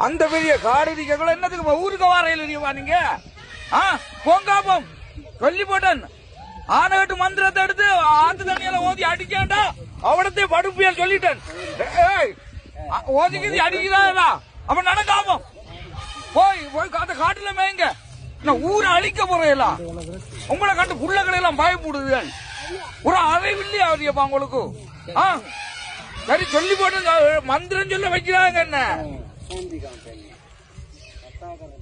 அந்த பெரிய காடு நீங்க என்னதுக்கு ஊருக்கு வாரையில் இருக்கவா நீங்க. ஆ போங்காப்பம் சொல்லி போட்டேன். ஆனகட்டு மந்திரத்தை எடுத்து ஆத்து தண்ணியில ஓதி அடிக்கண்டா அவடத்தை படுப்பியல் சொல்லிட்டேன். ஏய் அ- அவன் அடிக்குதா நடக்காம போய் போய் அந்த காட்டுல மேய்ங்க. நான் ஊரை அழிக்க போறேன் உங்களை கண்டு புள்ளகளை எல்லாம் பயப்படுது ஒரு அறிவில்லையா அவரியப்பா உங்களுக்கு? ஆ சரி சொல்லி போட்டு மந்திரம் சொல்ல வைக்கிறாங்க என்ன? Andy Company. Attaccano